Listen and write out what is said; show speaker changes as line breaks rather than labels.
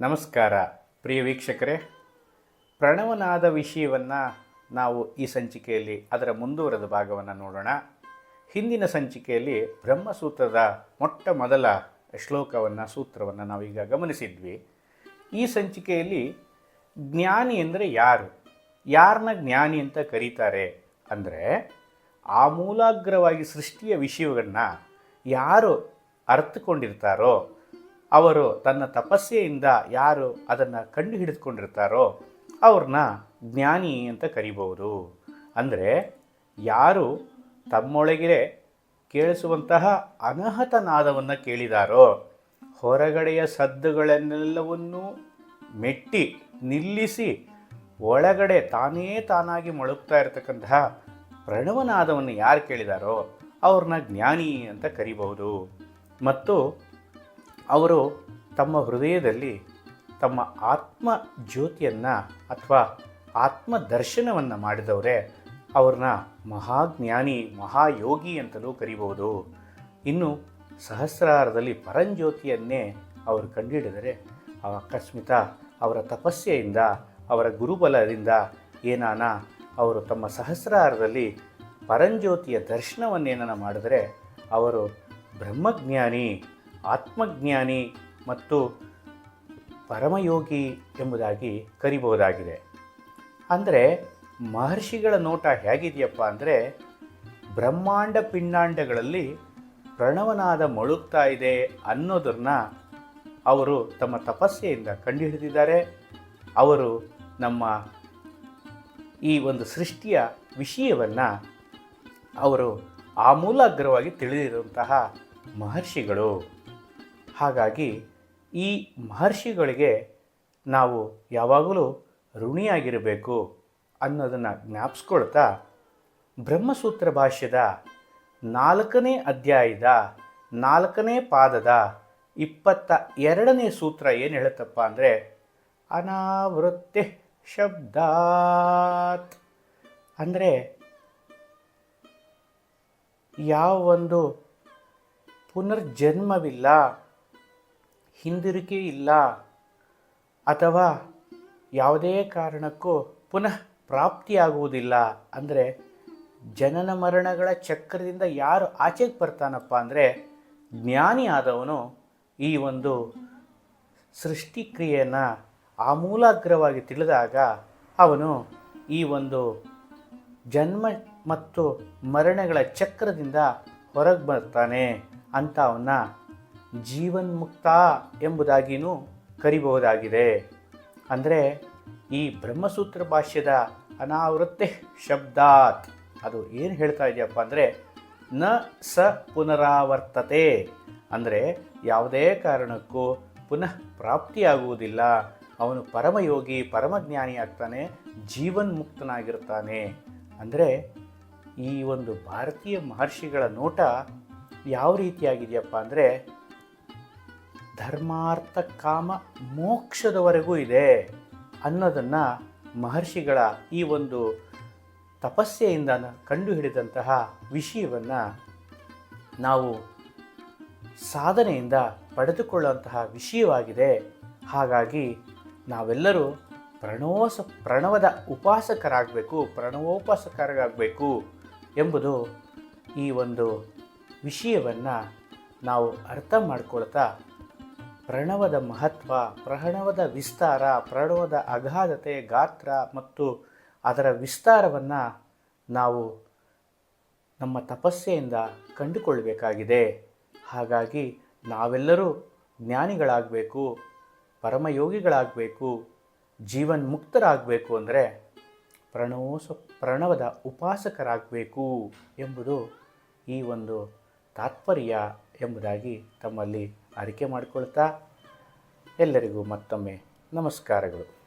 ನಮಸ್ಕಾರ, ಪ್ರಿಯ ವೀಕ್ಷಕರೇ. ಪ್ರಣವನಾದ ವಿಷಯವನ್ನು ನಾವು ಈ ಸಂಚಿಕೆಯಲ್ಲಿ, ಅದರ ಮುಂದುವರೆದ ಭಾಗವನ್ನು ನೋಡೋಣ. ಹಿಂದಿನ ಸಂಚಿಕೆಯಲ್ಲಿ ಬ್ರಹ್ಮಸೂತ್ರದ ಮೊಟ್ಟ ಮೊದಲ ಶ್ಲೋಕವನ್ನು, ಸೂತ್ರವನ್ನು ನಾವೀಗ ಗಮನಿಸಿದ್ವಿ. ಈ ಸಂಚಿಕೆಯಲ್ಲಿ ಜ್ಞಾನಿ ಅಂದರೆ ಯಾರು? ಯಾರನ್ನ ಜ್ಞಾನಿ ಅಂತ ಕರೀತಾರೆ ಅಂದರೆ, ಆ ಮೂಲಾಗ್ರವಾಗಿ ಸೃಷ್ಟಿಯ ವಿಷಯವನ್ನು ಯಾರು ಅರ್ಥಕೊಂಡಿರ್ತಾರೋ ಅವರು ತನ್ನ ತಪಸ್ಸೆಯಿಂದ ಯಾರು ಅದನ್ನು ಕಂಡು ಹಿಡಿದುಕೊಂಡಿರ್ತಾರೋ ಅವ್ರನ್ನ ಜ್ಞಾನಿ ಅಂತ ಕರಿಬೋದು ಅಂದರೆ ಯಾರು ತಮ್ಮೊಳಗೆ ಕೇಳಿಸುವಂತಹ ಅನಹತ ನಾದವನ್ನು ಕೇಳಿದಾರೋ, ಹೊರಗಡೆಯ ಸದ್ದುಗಳನ್ನೆಲ್ಲವನ್ನೂ ಮೆಟ್ಟಿ ನಿಲ್ಲಿಸಿ ಒಳಗಡೆ ತಾನೇ ತಾನಾಗಿ ಮೊಳಗ್ತಾ ಇರತಕ್ಕಂತಹ ಪ್ರಣವನಾದವನ್ನು ಯಾರು ಕೇಳಿದಾರೋ ಅವ್ರನ್ನ ಜ್ಞಾನಿ ಅಂತ ಕರಿಬಹುದು. ಮತ್ತು ಅವರು ತಮ್ಮ ಹೃದಯದಲ್ಲಿ ತಮ್ಮ ಆತ್ಮ ಜ್ಯೋತಿಯನ್ನು ಅಥವಾ ಆತ್ಮ ದರ್ಶನವನ್ನು ಮಾಡಿದವರೇ. ಅವ್ರನ್ನ ಮಹಾಜ್ಞಾನಿ, ಮಹಾಯೋಗಿ ಅಂತಲೂ ಕರಿಬೋದು ಇನ್ನು ಸಹಸ್ರಾರದಲ್ಲಿ ಪರಂಜ್ಯೋತಿಯನ್ನೇ ಅವರು ಕಂಡುಹಿಡಿದರೆ ಅಕಸ್ಮಿತ ಅವರ ತಪಸ್ಸೆಯಿಂದ ಅವರ ಗುರುಬಲದಿಂದ ಏನಾನ ಅವರು ತಮ್ಮ ಸಹಸ್ರಾರದಲ್ಲಿ ಪರಂಜ್ಯೋತಿಯ ದರ್ಶನವನ್ನೇನಾನ ಮಾಡಿದರೆ, ಅವರು ಬ್ರಹ್ಮಜ್ಞಾನಿ ಆತ್ಮಜ್ಞಾನಿ ಮತ್ತು ಪರಮಯೋಗಿ ಎಂಬುದಾಗಿ ಕರಿಬಹುದಾಗಿದೆ. ಅಂದರೆ ಮಹರ್ಷಿಗಳ ನೋಟ ಹೇಗಿದೆಯಪ್ಪ ಅಂದರೆ ಬ್ರಹ್ಮಾಂಡ ಪಿಂಡಾಂಡಗಳಲ್ಲಿ ಪ್ರಣವನಾದ ಮೊಳುಗ್ತಾ ಇದೆ ಅನ್ನೋದನ್ನು ಅವರು ತಮ್ಮ ತಪಸ್ಸೆಯಿಂದ ಕಂಡುಹಿಡಿದಿದ್ದಾರೆ. ಅವರು ನಮ್ಮ ಈ ಒಂದು ಸೃಷ್ಟಿಯ ವಿಷಯವನ್ನು ಅವರು ಆಮೂಲಾಗ್ರವಾಗಿ ತಿಳಿದಿರುವಂತಹ ಮಹರ್ಷಿಗಳು. ಹಾಗಾಗಿ ಈ ಮಹರ್ಷಿಗಳಿಗೆ ನಾವು ಯಾವಾಗಲೂ ಋಣಿಯಾಗಿರಬೇಕು ಅನ್ನೋದನ್ನು ಜ್ಞಾಪಿಸ್ಕೊಳ್ತಾ ಬ್ರಹ್ಮಸೂತ್ರ ಭಾಷ್ಯದ ನಾಲ್ಕನೇ ಅಧ್ಯಾಯದ ನಾಲ್ಕನೇ ಪಾದದ ಇಪ್ಪತ್ತ ಎರಡನೇ ಸೂತ್ರ ಏನು ಹೇಳುತ್ತಪ್ಪ ಅಂದರೆ, ಅನಾವೃತ್ತಿ ಶಬ್ದಾತ್. ಅಂದರೆ ಯಾವ ಒಂದು ಪುನರ್ಜನ್ಮವಿಲ್ಲ ಹಿಂದಿರುಗಿ ಇಲ್ಲ ಅಥವಾ ಯಾವುದೇ ಕಾರಣಕ್ಕೂ ಪುನಃ ಪ್ರಾಪ್ತಿಯಾಗುವುದಿಲ್ಲ. ಅಂದರೆ ಜನನ ಮರಣಗಳ ಚಕ್ರದಿಂದ ಯಾರು ಆಚೆಗೆ ಬರ್ತಾನಪ್ಪ ಅಂದರೆ ಜ್ಞಾನಿ ಆದವನು ಈ ಒಂದು ಸೃಷ್ಟಿಕ್ರಿಯೆಯನ್ನು ಆಮೂಲಾಗ್ರವಾಗಿ ತಿಳಿದಾಗ ಅವನು ಈ ಒಂದು ಜನ್ಮ ಮತ್ತು ಮರಣಗಳ ಚಕ್ರದಿಂದ ಹೊರಗೆ ಬರ್ತಾನೆ ಅಂತ ಅವನ್ನ ಜೀವನ್ಮುಕ್ತ ಎಂಬುದಾಗಿಯೂ ಕರಿಬಹುದಾಗಿದೆ. ಅಂದರೆ ಈ ಬ್ರಹ್ಮಸೂತ್ರ ಭಾಷ್ಯದ ಅನಾವೃತ್ತಿ ಶಬ್ದಾತ್, ಅದು ಏನು ಹೇಳ್ತಾ ಇದೆಯಪ್ಪ ಅಂದರೆ, ನ ಸ ಪುನರಾವರ್ತತೆ. ಅಂದರೆ ಯಾವುದೇ ಕಾರಣಕ್ಕೂ ಪುನಃ ಪ್ರಾಪ್ತಿಯಾಗುವುದಿಲ್ಲ. ಅವನು ಪರಮಯೋಗಿ, ಪರಮಜ್ಞಾನಿ ಆಗ್ತಾನೆ, ಜೀವನ್ಮುಕ್ತನಾಗಿರ್ತಾನೆ. ಅಂದರೆ ಈ ಒಂದು ಭಾರತೀಯ ಮಹರ್ಷಿಗಳ ನೋಟ ಯಾವ ರೀತಿಯಾಗಿದೆಯಪ್ಪ ಅಂದರೆ ಧರ್ಮಾರ್ಥ ಕಾಮ ಮೋಕ್ಷದವರೆಗೂ ಇದೆ ಅನ್ನೋದನ್ನು ಮಹರ್ಷಿಗಳ ಈ ಒಂದು ತಪಸ್ಸೆಯಿಂದ ಕಂಡುಹಿಡಿದಂತಹ ವಿಷಯವನ್ನು ನಾವು ಸಾಧನೆಯಿಂದ ಪಡೆದುಕೊಳ್ಳುವಂತಹ ವಿಷಯವಾಗಿದೆ. ಹಾಗಾಗಿ ನಾವೆಲ್ಲರೂ ಪ್ರಣವೋಸ, ಪ್ರಣವದ ಉಪಾಸಕರಾಗಬೇಕು, ಪ್ರಣವೋಪಾಸಕರಾಗಬೇಕು ಎಂಬುದು ಈ ಒಂದು ವಿಷಯವನ್ನು ನಾವು ಅರ್ಥ ಮಾಡ್ಕೊಳ್ತಾ ಪ್ರಣವದ ಮಹತ್ವ, ಪ್ರಣವದ ವಿಸ್ತಾರ, ಪ್ರಣವದ ಅಗಾಧತೆ ಗಾತ್ರ ಮತ್ತು ಅದರ ವಿಸ್ತಾರವನ್ನು ನಾವು ನಮ್ಮ ತಪಸ್ಸೆಯಿಂದ ಕಂಡುಕೊಳ್ಬೇಕಾಗಿದೆ. ಹಾಗಾಗಿ ನಾವೆಲ್ಲರೂ ಜ್ಞಾನಿಗಳಾಗಬೇಕು, ಪರಮಯೋಗಿಗಳಾಗಬೇಕು, ಜೀವನ್ಮುಕ್ತರಾಗಬೇಕು ಅಂದರೆ ಪ್ರಣವೋಸ ಪ್ರಣವದ ಉಪಾಸಕರಾಗಬೇಕು ಎಂಬುದು ಈ ಒಂದು ತಾತ್ಪರ್ಯ ಎಂಬುದಾಗಿ ತಮ್ಮಲ್ಲಿ ಅರಿಕೆ ಮಾಡಿಕೊಳ್ತಾ ಎಲ್ಲರಿಗೂ ಮತ್ತೊಮ್ಮೆ ನಮಸ್ಕಾರಗಳು.